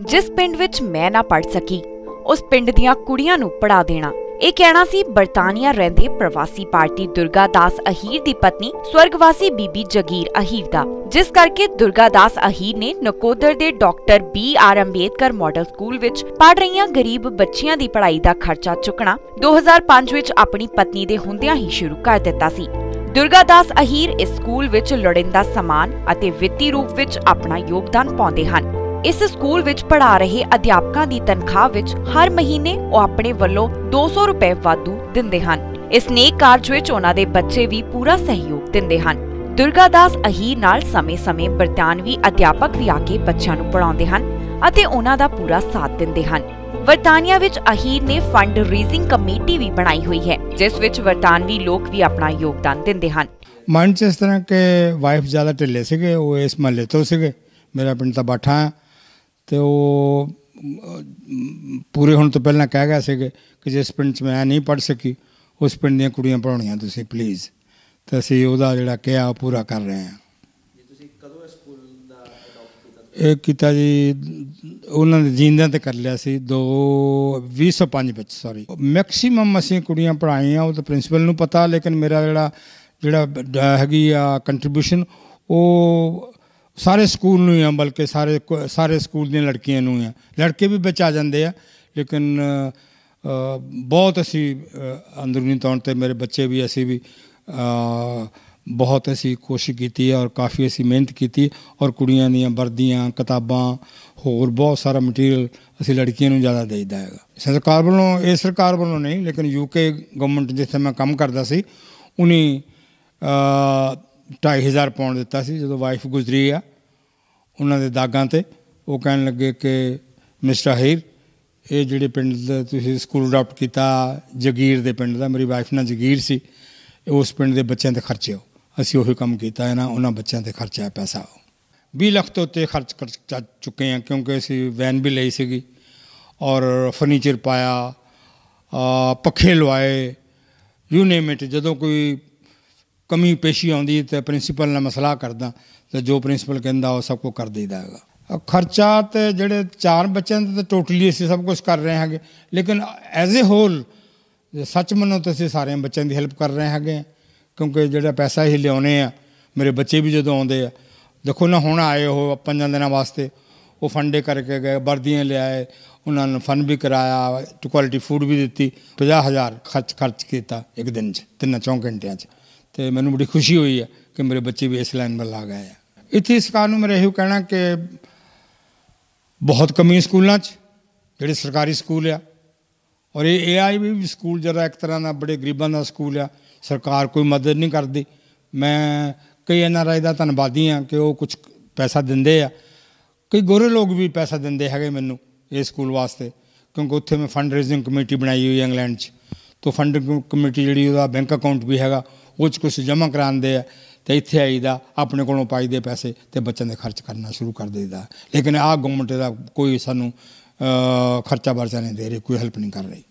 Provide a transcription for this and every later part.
ਜਿਸ ਪਿੰਡ ਵਿੱਚ ਮੈਂ ਨਾ ਪੜ ਸਕੀ, ਉਸ ਪਿੰਡ ਦੀਆਂ ਕੁੜੀਆਂ ਨੂੰ ਪੜਾ ਦੇਣਾ। ਇਹ ਕਹਿਣਾ ਸੀ, ਬਰਤਾਨੀਆ ਰਹਿੰਦੇ ਪ੍ਰਵਾਸੀ ਪਾਰਟੀ ਦੁਰਗਾ ਦਾਸ ਅਹੀਰ ਦੀ ਪਤਨੀ, ਸਵਰਗਵਾਸੀ ਬੀਬੀ ਜਗੀਰ ਅਹੀਰ ਦਾ। ਜਿਸ ਕਰਕੇ ਦੁਰਗਾ ਦਾਸ ਅਹੀਰ ਨੇ ਨਕੋਦਰ ਦੇ doctor B R Ambedkar model school ਵਿੱਚ ਪੜ ਰਹੀਆਂ ਗਰੀਬ ਬੱਚੀਆਂ ਦੀ ਪੜ੍ਹਾਈ ਦਾ ਖਰਚਾ ਚੁੱਕਣਾ 2005 ਵਿੱਚ ਆਪਣੀ ਪਤਨੀ ਦੇ ਹੁੰਦਿਆਂ ਹੀ ਸ਼ੁਰੂ ਕਰ ਦਿੱਤਾ ਸੀ। ਦੁਰਗਾ ਦਾਸ ਅਹੀਰ ਇਸ ਸਕੂਲ ਵਿੱਚ ਲੋੜੀਂਦਾ ਸਮਾਨ ਅਤੇ ਵਿੱਤੀ ਰੂਪ ਵਿੱਚ ਆਪਣਾ ਯੋਗਦਾਨ ਪਾਉਂਦੇ ਹਨ। ਇਸ ਸਕੂਲ ਵਿੱਚ ਪੜ੍ਹਾ ਰਹੇ ਅਧਿਆਪਕਾਂ ਦੀ ਤਨਖਾਹ ਵਿੱਚ ਹਰ ਮਹੀਨੇ ਉਹ ਆਪਣੇ ਵੱਲੋਂ 200 ਰੁਪਏ ਵਾਧੂ ਦਿੰਦੇ ਹਨ। ਇਸ ਨੇਕ ਕਾਰਜ ਵਿੱਚ ਉਹਨਾਂ ਦੇ ਬੱਚੇ ਵੀ ਪੂਰਾ ਸਹਿਯੋਗ ਦਿੰਦੇ ਹਨ। ਦੁਰਗਾ ਅਹੀਰ ਨਾਲ ਸਮੇਂ-ਸਮੇਂ ਬਰਤਾਨਵੀ ਅਧਿਆਪਕ ਵੀ ਆ ਕੇ ਬੱਚਿਆਂ ਨੂੰ ਪੜ੍ਹਾਉਂਦੇ ਹਨ ਅਤੇ ਉਹਨਾਂ ਦਾ ਪੂਰਾ ਸਾਥ ਦਿੰਦੇ ਹਨ। ਵਰਤਾਨੀਆ ਵਿੱਚ ਅਹੀਰ ਨੇ ਫੰਡ ਰੇਜ਼ਿੰਗ ਕਮੇਟੀ ਵੀ ਬਣਾਈ ਹੋਈ ਹੈ, ਜਿਸ ਵਿੱਚ ਵਰਤਾਨਵੀ ਲੋਕ ਵੀ ਆਪਣਾ ਯੋਗਦਾਨ ਦਿੰਦੇ ਹਨ। ਮਨ ਚ ਇਸ ਤਰ੍ਹਾਂ ਕਿ ਵਾਈਫ ਜ਼ਿਆਦਾ ਢਿੱਲੇ ਸੀਗੇ, ਉਹ ਇਸ ਮਹੱਲੇ ਤੋਂ ਸੀਗੇ। ਮੇਰਾ ਪਿੰਡ ਤਾਂ ਬਾਠਾ ਤੇ ਉਹ ਪੂਰੇ ਹੋਣ ਤੋਂ ਪਹਿਲਾਂ ਕਹਿ ਗਿਆ ਸੀਗੇ ਕਿ ਜਿਸ ਪਿੰਡ 'ਚ ਮੈਂ ਨਹੀਂ ਪੜ ਸਕੀ ਉਸ ਪਿੰਡ ਦੀਆਂ ਕੁੜੀਆਂ ਪੜਾਉਣੀਆਂ ਤੁਸੀਂ ਪਲੀਜ਼ ਤੇ ਅਸੀਂ ਉਹਦਾ ਜਿਹੜਾ ਕਿਹਾ ਉਹ ਪੂਰਾ ਕਰ ਰਹੇ ਹਾਂ। ਇਹ ਕੀਤਾ ਜੀ ਉਹਨਾਂ ਦੇ ਜੀਂਦਿਆਂ ਤੇ ਕਰ ਲਿਆ ਸੀ 2 2005 ਵਿੱਚ ਸੌਰੀ ਮੈਕਸਿਮਮ ਅਸੀਂ ਕੁੜੀਆਂ ਪੜਾਈਆਂ ਉਹ ਤਾਂ ਪ੍ਰਿੰਸੀਪਲ ਨੂੰ ਪਤਾ ਲੇਕਿਨ ਮੇਰਾ ਜਿਹੜਾ ਜਿਹੜਾ ਹੈਗੀ ਆ ਕੰਟਰੀਬਿਊਸ਼ਨ ਉਹ ਸਾਰੇ ਸਕੂਲ ਨੂੰ ਹੀ ਆ, ਬਲਕਿ ਸਾਰੇ ਸਾਰੇ ਸਕੂਲ ਦੀਆਂ ਲੜਕੀਆਂ ਨੂੰ ਹੀ ਆ। ਲੜਕੇ ਵੀ ਵਿੱਚ ਆ ਜਾਂਦੇ ਆ, ਲੇਕਿਨ ਬਹੁਤ ਅਸੀਂ ਅੰਦਰੂਨੀ ਤੌਰ ਤੇ ਮੇਰੇ ਬੱਚੇ ਵੀ ਅਸੀਂ ਵੀ ਬਹੁਤ ਅਸੀਂ ਕੋਸ਼ਿਸ਼ ਕੀਤੀ ਹੈ ਔਰ ਕਾਫੀ ਅਸੀਂ ਮਿਹਨਤ ਕੀਤੀ ਔਰ ਕੁੜੀਆਂ ਦੀਆਂ ਵਰਦੀਆਂ, ਕਿਤਾਬਾਂ, ਹੋਰ ਬਹੁਤ ਸਾਰਾ ਮਟੀਰੀਅਲ ਅਸੀਂ ਲੜਕੀਆਂ ਨੂੰ ਜ਼ਿਆਦਾ ਦੇਈਦਾ ਹੈਗਾ। ਸਰਕਾਰ ਵੱਲੋਂ, ਇਹ ਸਰਕਾਰ ਵੱਲੋਂ ਨਹੀਂ, ਲੇਕਿਨ ਯੂਕੇ ਗਵਰਨਮੈਂਟ ਜਿੱਥੇ ਮੈਂ ਕੰਮ ਕਰਦਾ ਸੀ, ਉਨੀ ਢਾਈ ਹਜ਼ਾਰ ਪਾਉਂਡ ਦਿੱਤਾ ਸੀ ਜਦੋਂ ਵਾਈਫ ਗੁਜ਼ਰੀ ਆ, ਉਹਨਾਂ ਦੇ ਦਾਗਾਂ ਤੇ। ਉਹ ਕਹਿਣ ਲੱਗੇ ਕਿ, ਮਿਸਟਰ ਹੀਰ, ਇਹ ਜਿਹੜੇ ਪਿੰਡ ਦਾ ਤੁਸੀਂ ਸਕੂਲ ਅਡਾਪਟ ਕੀਤਾ, ਜਗੀਰ ਦੇ ਪਿੰਡ ਦਾ, ਮੇਰੀ ਵਾਈਫ ਨਾਲ ਜਗੀਰ ਸੀ, ਉਸ ਪਿੰਡ ਦੇ ਬੱਚਿਆਂ ਤੇ ਖਰਚਿਓ ਅਸੀਂ ਉਹੀ ਕੰਮ ਕੀਤਾ ਹੈ ਨਾ ਉਹਨਾਂ ਬੱਚਿਆਂ ਤੇ ਖਰਚਿਆ ਪੈਸਾ 20 ਲੱਖ ਤੋਂ ਉੱਤੇ ਖਰਚ ਕਰ ਚੁੱਕੇ ਹਾਂ, ਕਿਉਂਕਿ ਅਸੀਂ ਵੈਨ ਵੀ ਲਈ ਸੀਗੀ ਔਰ ਫਰਨੀਚਰ ਪਾਇਆ ਪੱਖੇ ਲਵਾਏ ਯੂ ਨੇਮ ਇਟ ਜਦੋਂ ਕੋਈ ਕਮੀ ਪੇਸ਼ੀ ਆਉਂਦੀ ਤੇ ਪ੍ਰਿੰਸੀਪਲ ਨਾਲ ਮਸਲਾ ਕਰਦਾ ਤੇ ਜੋ ਪ੍ਰਿੰਸੀਪਲ ਕਹਿੰਦਾ ਉਹ ਸਭ ਕੁਝ ਕਰ ਦੇਈਦਾ ਹੈਗਾ ਖਰਚਾ ਤੇ ਜਿਹੜੇ ਚਾਰ ਬੱਚਿਆਂ ਦਾ ਤਾਂ ਟੋਟਲੀ ਅਸੀਂ ਸਭ ਕੁਝ ਕਰ ਰਹੇ ਹਾਂਗੇ ਲੇਕਿਨ ਐਜ਼ ਅ ਹੋਲ ਜੇ ਸੱਚ ਮੰਨੋ ਤਾਂ ਅਸੀਂ ਸਾਰਿਆਂ ਬੱਚਿਆਂ ਦੀ ਹੈਲਪ ਕਰ ਰਹੇ ਹੈਗੇ ਹਾਂ। ਕਿਉਂਕਿ ਜਿਹੜਾ ਪੈਸਾ ਹੀ ਲਿਆਉਨੇ ਆ, ਮੇਰੇ ਬੱਚੇ ਵੀ ਜਦੋਂ ਆਉਂਦੇ ਆ, ਦੇਖੋ ਨਾ ਹੁਣ ਆਏ ਉਹ ਪੰਜਾਂ ਦਿਨਾਂ ਵਾਸਤੇ, ਉਹ ਫੰਡੇ ਕਰਕੇ ਗਏ, ਵਰਦੀਆਂ ਲਿਆਏ, ਉਹਨਾਂ ਨੂੰ ਫਨ ਵੀ ਕਰਾਇਆ ਕੁਆਲਿਟੀ ਫੂਡ ਵੀ ਦਿੱਤੀ 50000 ਖਰਚ ਖਰਚ ਕੀਤਾ ਇੱਕ ਦਿਨ 'ਚ, ਤਿੰਨਾਂ ਚੌਂ ਘੰਟਿਆਂ 'ਚ ਤੇ ਮੈਨੂੰ ਬੜੀ ਖੁਸ਼ੀ ਹੋਈ ਹੈ ਕਿ ਮੇਰੇ ਬੱਚੇ ਵੀ ਇਸ ਲਾਈਨ ਵੱਲ ਆ ਗਏ ਆ। ਇੱਥੇ ਸਰਕਾਰ ਨੂੰ ਮੇਰਾ ਇਹੋ ਕਹਿਣਾ ਕਿ ਬਹੁਤ ਕਮੀ ਸਕੂਲਾਂ 'ਚ, ਜਿਹੜੇ ਸਰਕਾਰੀ ਸਕੂਲ ਆ, ਔਰ ਇਹ ਏਆਈ ਵੀ ਸਕੂਲ ਜਿਹੜਾ ਇੱਕ ਤਰ੍ਹਾਂ ਦਾ ਬੜੇ ਗਰੀਬਾਂ ਦਾ ਸਕੂਲ ਆ, ਸਰਕਾਰ ਕੋਈ ਮਦਦ ਨਹੀਂ ਕਰਦੀ। ਮੈਂ ਕਈ ਐਨਆਰਆਈ ਦਾ ਧੰਨਵਾਦੀ ਆ ਕਿ ਉਹ ਕੁਝ ਪੈਸਾ ਦਿੰਦੇ ਆ। ਕਈ ਗੋਰੇ ਲੋਕ ਵੀ ਪੈਸਾ ਦਿੰਦੇ ਹੈਗੇ ਮੈਨੂੰ ਇਹ ਸਕੂਲ ਵਾਸਤੇ, ਕਿਉਂਕਿ ਉੱਥੇ ਮੈਂ ਫੰਡ ਰੇਜ਼ਿੰਗ ਕਮੇਟੀ ਬਣਾਈ ਹੋਈ ਇੰਗਲੈਂਡ 'ਚ। ਤੋਂ ਫੰਡ ਕਮੇਟੀ ਜਿਹੜੀ ਉਹਦਾ ਬੈਂਕ ਅਕਾਊਂਟ ਵੀ ਹੈਗਾ ਉਹ 'ਚ ਕੁਝ ਜਮ੍ਹਾਂ ਕਰਾਉਂਦੇ ਆ ਤੇ ਇੱਥੇ ਆਈਦਾ ਆਪਣੇ ਕੋਲੋਂ ਪਾਈਦੇ ਪੈਸੇ ਤੇ ਬੱਚਿਆਂ ਦੇ ਖਰਚ ਕਰਨਾ ਸ਼ੁਰੂ ਕਰ ਦੇਈਦਾ। ਲੇਕਿਨ ਆਹ ਗਵਰਨਮੈਂਟ ਦਾ ਕੋਈ ਸਾਨੂੰ ਖਰਚਾ ਵਰਚਾ ਨਹੀਂ ਦੇ ਰਹੀ ਕੋਈ ਹੈਲਪ ਨਹੀਂ ਕਰ ਰਹੀ।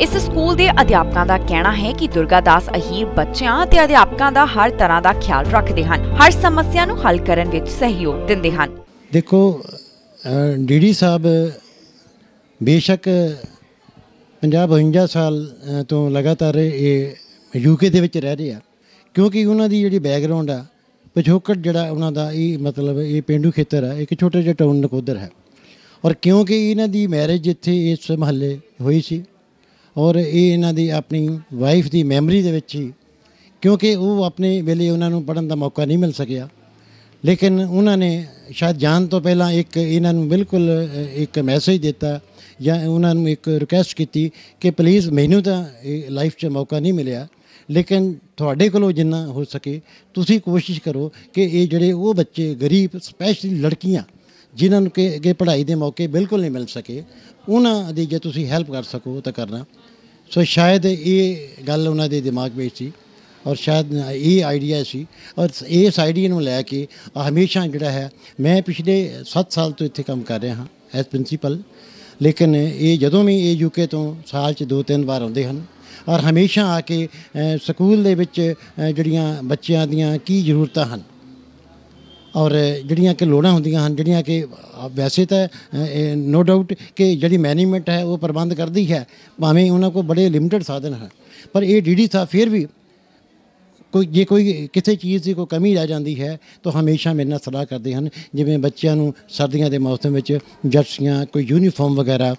ਇਸ ਸਕੂਲ ਦੇ ਅਧਿਆਪਕਾਂ ਦਾ ਕਹਿਣਾ ਹੈ ਕਿ ਦੁਰਗਾ ਦਾਸ ਅਹੀਰ ਬੱਚਿਆਂ ਅਤੇ ਅਧਿਆਪਕਾਂ ਦਾ ਹਰ ਤਰ੍ਹਾਂ ਦਾ ਖਿਆਲ ਰੱਖਦੇ ਹਨ। ਹਰ ਸਮੱਸਿਆ ਨੂੰ ਹੱਲ ਕਰਨ ਵਿੱਚ ਸਹਿਯੋਗ ਦਿੰਦੇ ਹਨ। ਦੇਖੋ ਡੀਡੀ ਸਾਹਿਬ ਬੇਸ਼ੱਕ 50 52 ਸਾਲ ਤੋਂ ਲਗਾਤਾਰ ਇਹ ਯੂਕੇ ਦੇ ਵਿੱਚ ਰਹਿ ਰਹੇ ਆ। ਕਿਉਂਕਿ ਉਹਨਾਂ ਦੀ ਜਿਹੜੀ ਬੈਕਗ੍ਰਾਉਂਡ ਆ, ਪਿਛੋਕੜ ਜਿਹੜਾ ਉਹਨਾਂ ਦਾ ਇਹ ਮਤਲਬ ਇਹ ਪਿੰਡੂ ਖੇਤਰ ਆ ਇੱਕ ਛੋਟੇ ਜਿਹੇ ਟਾਊਨ ਨਕੋਦਰ ਹੈ। ਔਰ ਕਿਉਂਕਿ ਇਹਨਾਂ ਦੀ ਮੈਰਿਜ ਇੱਥੇ ਇਸ ਮਹੱਲੇ ਹੋਈ ਸੀ, ਔਰ ਇਹ ਇਹਨਾਂ ਦੀ ਆਪਣੀ ਵਾਈਫ ਦੀ ਮੈਮਰੀ ਦੇ ਵਿੱਚ ਹੀ, ਕਿਉਂਕਿ ਉਹ ਆਪਣੇ ਵੇਲੇ ਉਹਨਾਂ ਨੂੰ ਪੜਨ ਦਾ ਮੌਕਾ ਨਹੀਂ ਮਿਲ ਸਕਿਆ। ਲੇਕਿਨ ਉਹਨਾਂ ਨੇ ਸ਼ਾਇਦ ਜਾਣ ਤੋਂ ਪਹਿਲਾਂ ਇੱਕ ਇਹਨਾਂ ਨੂੰ ਬਿਲਕੁਲ ਇੱਕ ਮੈਸੇਜ ਦਿੱਤਾ ਜਾਂ ਉਹਨਾਂ ਨੂੰ ਇੱਕ ਰਿਕੁਐਸਟ ਕੀਤੀ ਕਿ ਪਲੀਜ਼ ਮੈਨੂੰ ਤਾਂ ਇਹ ਲਾਈਫ 'ਚ ਮੌਕਾ ਨਹੀਂ ਮਿਲਿਆ। ਲੇਕਿਨ ਤੁਹਾਡੇ ਕੋਲੋਂ ਜਿੰਨਾ ਹੋ ਸਕੇ ਤੁਸੀਂ ਕੋਸ਼ਿਸ਼ ਕਰੋ ਕਿ ਇਹ ਜਿਹੜੇ ਉਹ ਬੱਚੇ ਗਰੀਬ ਸਪੈਸ਼ਲੀ ਲੜਕੀਆਂ ਜਿਨ੍ਹਾਂ ਨੂੰ ਕਿ ਅੱਗੇ ਪੜ੍ਹਾਈ ਦੇ ਮੌਕੇ ਬਿਲਕੁਲ ਨਹੀਂ ਮਿਲ ਸਕੇ, ਉਹਨਾਂ ਦੀ ਜੇ ਤੁਸੀਂ ਹੈਲਪ ਕਰ ਸਕੋ ਤਾਂ ਕਰਨਾ। ਸੋ ਸ਼ਾਇਦ ਇਹ ਗੱਲ ਉਹਨਾਂ ਦੇ ਦਿਮਾਗ ਵਿੱਚ ਸੀ। ਔਰ ਸ਼ਾਇਦ ਇਹ ਆਈਡੀਆ ਸੀ। ਔਰ ਇਸ ਆਈਡੀਆ ਨੂੰ ਲੈ ਕੇ ਹਮੇਸ਼ਾ ਜਿਹੜਾ ਹੈ, ਮੈਂ ਪਿਛਲੇ 7 ਸਾਲ ਤੋਂ ਇੱਥੇ ਕੰਮ ਕਰ ਰਿਹਾ ਹਾਂ ਐਜ਼ ਪ੍ਰਿੰਸੀਪਲ ਲੇਕਿਨ ਇਹ ਜਦੋਂ ਵੀ ਇਹ ਯੂਕੇ ਤੋਂ ਸਾਲ 'ਚ ਦੋ ਤਿੰਨ ਵਾਰ ਆਉਂਦੇ ਹਨ ਔਰ ਹਮੇਸ਼ਾ ਆ ਕੇ ਸਕੂਲ ਦੇ ਵਿੱਚ ਜਿਹੜੀਆਂ ਬੱਚਿਆਂ ਦੀਆਂ ਕੀ ਜ਼ਰੂਰਤਾਂ ਹਨ ਔਰ ਜਿਹੜੀਆਂ ਕਿ ਲੋੜਾਂ ਹੁੰਦੀਆਂ ਹਨ, ਜਿਹੜੀਆਂ ਕਿ ਵੈਸੇ ਤਾਂ ਨੋ ਡਾਊਟ ਕਿ ਜਿਹੜੀ ਮੈਨੇਜਮੈਂਟ ਹੈ ਉਹ ਪ੍ਰਬੰਧ ਕਰਦੀ ਹੈ, ਭਾਵੇਂ ਉਹਨਾਂ ਕੋਲ ਬੜੇ ਲਿਮਟਿਡ ਸਾਧਨ ਹਨ। ਪਰ ਇਹ ਡੀਡੀ ਸਾਹਿਬ ਫਿਰ ਵੀ ਕੋਈ, ਜੇ ਕੋਈ ਕਿਸੇ ਚੀਜ਼ ਦੀ ਕੋਈ ਕਮੀ ਰਹਿ ਜਾਂਦੀ ਹੈ, ਤਾਂ ਹਮੇਸ਼ਾ ਮੇਰੇ ਨਾਲ ਸਲਾਹ ਕਰਦੇ ਹਨ। ਜਿਵੇਂ ਬੱਚਿਆਂ ਨੂੰ ਸਰਦੀਆਂ ਦੇ ਮੌਸਮ ਵਿੱਚ ਜਰਸੀਆਂ, ਕੋਈ ਯੂਨੀਫਾਰਮ ਵਗੈਰਾ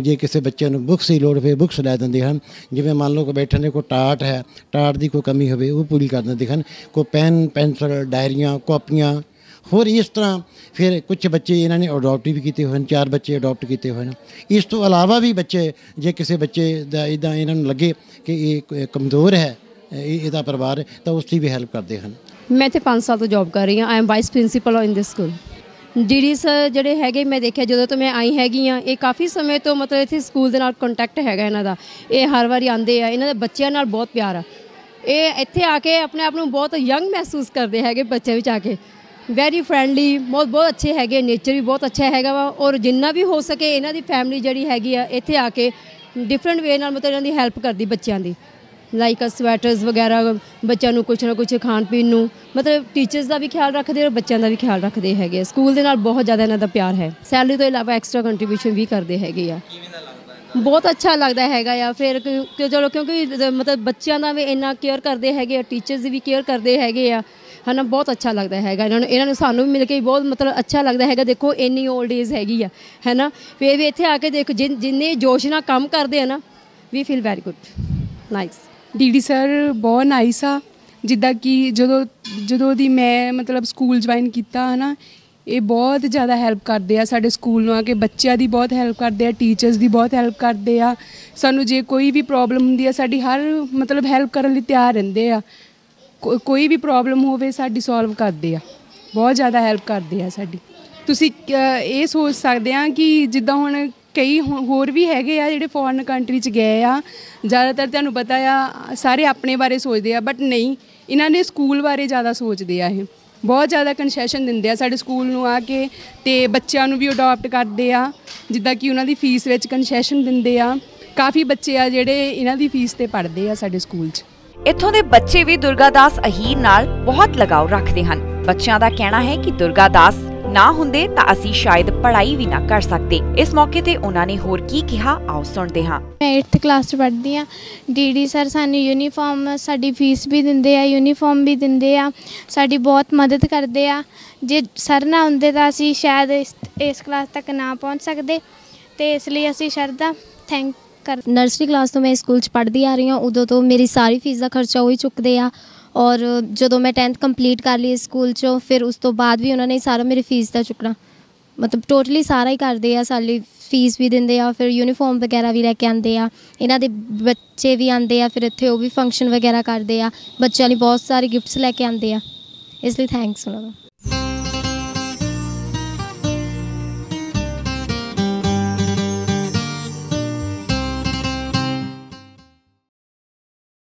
ਜੇ ਕਿਸੇ ਬੱਚਿਆਂ ਨੂੰ ਬੁੱਕਸ ਦੀ ਲੋੜ ਹੋਵੇ ਬੁੱਕਸ ਲੈ ਦਿੰਦੇ ਹਨ। ਜਿਵੇਂ ਮੰਨ ਲਓ ਕਿ ਬੈਠਣ ਦੇ ਕੋਈ ਟਾਟ ਹੈ, ਟਾਟ ਦੀ ਕੋਈ ਕਮੀ ਹੋਵੇ, ਉਹ ਪੂਰੀ ਕਰ ਦਿੰਦੇ ਹਨ। ਕੋਈ ਪੈਨ, ਪੈਨਸਲ, ਡਾਇਰੀਆਂ, ਕਾਪੀਆਂ, ਹੋਰ ਇਸ ਤਰ੍ਹਾਂ ਫਿਰ ਕੁਝ ਬੱਚੇ ਇਹਨਾਂ ਨੇ ਅਡਾਪਟ ਵੀ ਕੀਤੇ ਹੋਏ ਹਨ, ਚਾਰ ਬੱਚੇ ਅਡਾਪਟ ਕੀਤੇ ਹੋਏ ਹਨ। ਇਸ ਤੋਂ ਇਲਾਵਾ ਵੀ ਬੱਚੇ, ਜੇ ਕਿਸੇ ਬੱਚੇ ਦਾ ਇਦਾਂ ਇਹਨਾਂ ਨੂੰ ਲੱਗੇ ਕਿ ਇਹ ਕਮਜ਼ੋਰ ਹੈ ਇਹਦਾ ਪਰਿਵਾਰ ਤਾਂ ਉਸ ਦੀ ਵੀ ਹੈਲਪ ਕਰਦੇ ਹਨ। ਮੈਂ ਇੱਥੇ 5 ਸਾਲ ਤੋਂ ਜੌਬ ਕਰ ਰਹੀ ਹਾਂ। I am vice principal in this school ਡੀਡੀਸ ਜਿਹੜੇ ਹੈਗੇ, ਮੈਂ ਦੇਖਿਆ ਜਦੋਂ ਤੋਂ ਮੈਂ ਆਈ ਹੈਗੀ ਆ ਇਹ ਕਾਫੀ ਸਮੇਂ ਤੋਂ ਮਤਲਬ ਇੱਥੇ ਸਕੂਲ ਦੇ ਨਾਲ ਕੰਟੈਕਟ ਹੈਗਾ ਇਹਨਾਂ ਦਾ। ਇਹ ਹਰ ਵਾਰੀ ਆਉਂਦੇ ਆ। ਇਹਨਾਂ ਦੇ ਬੱਚਿਆਂ ਨਾਲ ਬਹੁਤ ਪਿਆਰ ਆ। ਇਹ ਇੱਥੇ ਆ ਕੇ ਆਪਣੇ ਆਪ ਨੂੰ ਬਹੁਤ ਯੰਗ ਮਹਿਸੂਸ ਕਰਦੇ ਹੈਗੇ ਬੱਚੇ ਵਿੱਚ ਆ ਕੇ। ਵੈਰੀ ਫਰੈਂਡਲੀ ਬਹੁਤ ਬਹੁਤ ਅੱਛੇ ਹੈਗੇ। ਨੇਚਰ ਵੀ ਬਹੁਤ ਅੱਛਾ ਹੈਗਾ ਵਾ। ਔਰ ਜਿੰਨਾ ਵੀ ਹੋ ਸਕੇ, ਇਹਨਾਂ ਦੀ ਫੈਮਿਲੀ ਜਿਹੜੀ ਹੈਗੀ ਆ, ਇੱਥੇ ਆ ਕੇ ਡਿਫਰੈਂਟ ਵੇ ਨਾਲ ਮਤਲਬ ਇਹਨਾਂ ਦੀ ਹੈਲਪ ਕਰਦੀ ਬੱਚਿਆਂ ਦੀ। ਲਾਈਕ ਸਵੈਟਰਸ ਵਗੈਰਾ, ਬੱਚਿਆਂ ਨੂੰ ਕੁਛ ਨਾ ਕੁਛ ਖਾਣ ਪੀਣ ਨੂੰ। ਮਤਲਬ ਟੀਚਰਸ ਦਾ ਵੀ ਖਿਆਲ ਰੱਖਦੇ ਔਰ ਬੱਚਿਆਂ ਦਾ ਵੀ ਖਿਆਲ ਰੱਖਦੇ ਹੈਗੇ ਆ। ਸਕੂਲ ਦੇ ਨਾਲ ਬਹੁਤ ਜ਼ਿਆਦਾ ਇਹਨਾਂ ਦਾ ਪਿਆਰ ਹੈ। ਸੈਲਰੀ ਤੋਂ ਇਲਾਵਾ ਐਕਸਟਰਾ ਕੰਟਰੀਬਿਊਸ਼ਨ ਵੀ ਕਰਦੇ ਹੈਗੇ ਆ। ਬਹੁਤ ਅੱਛਾ ਲੱਗਦਾ ਹੈਗਾ ਆ। ਫਿਰ ਕਿ- ਚਲੋ ਕਿਉਂਕਿ ਮਤਲਬ ਬੱਚਿਆਂ ਦਾ ਵੀ ਇੰਨਾ ਕੇਅਰ ਕਰਦੇ ਹੈਗੇ ਆ ਟੀਚਰਸ ਦੀ ਵੀ ਕੇਅਰ ਕਰਦੇ ਹੈਗੇ ਆ। ਹਨਾ, ਬਹੁਤ ਅੱਛਾ ਲੱਗਦਾ ਹੈਗਾ। ਇਹਨਾਂ ਨੂੰ ਇਹਨਾਂ ਨੂੰ ਸਾਨੂੰ ਵੀ ਮਿਲ ਕੇ ਬਹੁਤ ਮਤਲਬ ਅੱਛਾ ਲੱਗਦਾ ਹੈਗਾ। ਦੇਖੋ, ਇੰਨੀ 올ਡ ਏਜ ਹੈਗੀ ਆ। ਹੈਨਾ, ਫਿਰ ਵੀ ਇੱਥੇ ਆ ਕੇ ਦੇਖੋ, ਜਿਨ- ਜਿੰਨੇ ਜੋਸ਼ ਨਾਲ ਕੰਮ ਕਰਦੇ ਆ ਨਾ ਵੀ feel very good nice DD sir ਬਹੁਤ ਨਾਈਸ ਆ। ਜਿੱਦਾਂ ਕਿ ਜਦੋਂ ਜਦੋਂ ਦੀ ਮੈਂ ਮਤਲਬ ਸਕੂਲ ਜੁਆਇਨ ਕੀਤਾ ਹਨਾ, ਇਹ ਬਹੁਤ ਜ਼ਿਆਦਾ ਹੈਲਪ ਕਰਦੇ ਆ ਸਾਡੇ ਸਕੂਲ ਨੂੰ ਆ ਕੇ। ਬੱਚਿਆਂ ਦੀ ਬਹੁਤ ਹੈਲਪ ਕਰਦੇ ਆ ਟੀਚਰਸ ਦੀ ਬਹੁਤ ਹੈਲਪ ਕਰਦੇ ਆ। ਸਾਨੂੰ ਜੇ ਕੋਈ ਵੀ ਪ੍ਰੋਬਲਮ ਹੁੰਦੀ ਆ, ਸਾਡੀ ਹਰ ਮਤਲਬ ਹੈਲਪ ਕਰਨ ਲਈ ਤਿਆਰ ਰਹਿੰਦੇ ਆ। ਕੋ- ਕੋਈ ਵੀ ਪ੍ਰੋਬਲਮ ਹੋਵੇ, ਸਾਡੀ ਸੋਲਵ ਕਰਦੇ ਆ। ਬਹੁਤ ਜ਼ਿਆਦਾ ਹੈਲਪ ਕਰਦੇ ਆ ਸਾਡੀ। ਤੁਸੀਂ ਇਹ ਸੋਚ ਸਕਦੇ ਆ ਕਿ ਜਿੱਦਾਂ ਹੁਣ ਕਈ ਹੋਰ ਵੀ ਹੈਗੇ ਆ ਜਿਹੜੇ ਫੋਰਨ ਕੰਟਰੀ ਚ ਗਏ ਆ। ਜ਼ਿਆਦਾਤਰ ਤੁਹਾਨੂੰ ਪਤਾ ਆ, ਸਾਰੇ ਆਪਣੇ ਬਾਰੇ ਸੋਚਦੇ ਆ ਬਟ ਨਹੀਂ, ਇਹਨਾਂ ਨੇ ਸਕੂਲ ਬਾਰੇ ਜ਼ਿਆਦਾ ਸੋਚਦੇ ਆ ਇਹ। ਬਹੁਤ ਜ਼ਿਆਦਾ ਕਨਸੈਸ਼ਨ ਦਿੰਦੇ ਆ ਸਾਡੇ ਸਕੂਲ ਨੂੰ ਆ ਕੇ ਤੇ ਬੱਚਿਆਂ ਨੂੰ ਵੀ ਅਡਾਪਟ ਕਰਦੇ ਆ। ਜਿੱਦਾਂ ਕਿ ਉਹਨਾਂ ਦੀ ਫੀਸ ਵਿੱਚ ਕਨਸੈਸ਼ਨ ਦਿੰਦੇ ਆ। ਕਾਫੀ ਬੱਚੇ ਆ ਜਿਹੜੇ ਇਹਨਾਂ ਦੀ ਫੀਸ ਤੇ ਪੜ੍ਹਦੇ ਆ ਸਾਡੇ ਸਕੂਲ 'ਚ। ਇੱਥੋਂ ਦੇ ਬੱਚੇ ਵੀ ਦੁਰਗਾਦਾਸ ਅਹੀਰ ਨਾਲ ਬਹੁਤ ਲਗਾਓ ਰੱਖਦੇ ਹਨ। ਬੱਚਿਆਂ ਦਾ ਕਹਿਣਾ ਹੈ ਕਿ ਦੁਰਗਾਦਾਸ ਨਾ ਹੁੰਦੇ ਤਾਂ ਅਸੀਂ ਸ਼ਾਇਦ ਪੜ੍ਹਾਈ ਵੀ ਨਾ ਕਰ ਸਕਦੇ। ਇਸ ਮੌਕੇ ਤੇ ਉਹਨਾਂ ਨੇ ਹੋਰ ਕੀ ਕਿਹਾ ਆਓ ਸੁਣਦੇ ਹਾਂ। ਮੈਂ 8th ਕਲਾਸ 'ਚ ਪੜ੍ਹਦੀ ਆ ਡੀਡੀ ਸਰ ਸਾਨੂੰ ਯੂਨੀਫਾਰਮ ਸਾਡੀ ਫੀਸ ਵੀ ਦਿੰਦੇ ਆ ਯੂਨੀਫਾਰਮ ਵੀ ਦਿੰਦੇ ਆ। ਸਾਡੀ ਬਹੁਤ ਮਦਦ ਕਰਦੇ ਆ। ਜੇ ਸਰ ਨਾ ਹੁੰਦੇ ਤਾਂ ਅਸੀਂ ਸ਼ਾਇਦ ਇਸ ਕਲਾਸ ਤੱਕ ਨਾ ਪਹੁੰਚ ਸਕਦੇ। ਤੇ ਇਸ ਲਈ ਅਸੀਂ ਸਰ ਦਾ ਥੈਂਕ ਕਰ ਨਰਸਰੀ ਕਲਾਸ ਤੋਂ ਮੈਂ ਸਕੂਲ 'ਚ ਪੜ੍ਹਦੀ ਆ ਰਹੀ ਹਾਂ। ਉਦੋਂ ਤੋਂ ਮੇਰੀ ਸਾਰੀ ਫੀਸ ਦਾ ਖਰਚਾ ਉਹੀ ਚੁੱਕਦੇ ਆ। ਔਰ ਜਦੋਂ ਮੈਂ 10th ਕੰਪਲੀਟ ਕਰ ਲਈ ਸਕੂਲ 'ਚੋਂ, ਫਿਰ ਉਸ ਤੋਂ ਬਾਅਦ ਵੀ ਉਹਨਾਂ ਨੇ ਸਾਰਾ ਮੇਰੀ ਫੀਸ ਦਾ ਚੁੱਕਣਾ। ਮਤਲਬ ਟੋਟਲੀ ਸਾਰਾ ਹੀ ਕਰਦੇ ਆ, ਸਾਡੀ ਫੀਸ ਵੀ ਦਿੰਦੇ ਆ, ਫਿਰ ਯੂਨੀਫਾਰਮ ਵਗੈਰਾ ਵੀ ਲੈ ਕੇ ਆਉਂਦੇ ਆ। ਇਹਨਾਂ ਦੇ ਬੱਚੇ ਵੀ ਆਉਂਦੇ ਆ, ਫਿਰ ਇੱਥੇ ਉਹ ਵੀ ਫੰਕਸ਼ਨ ਵਗੈਰਾ ਕਰਦੇ ਆ। ਬੱਚਿਆਂ ਲਈ ਬਹੁਤ ਸਾਰੇ ਗਿਫਟਸ ਲੈ ਕੇ ਆਉਂਦੇ ਆ। ਇਸ ਲਈ ਥੈਂਕਸ ਉਹਨਾਂ ਦਾ।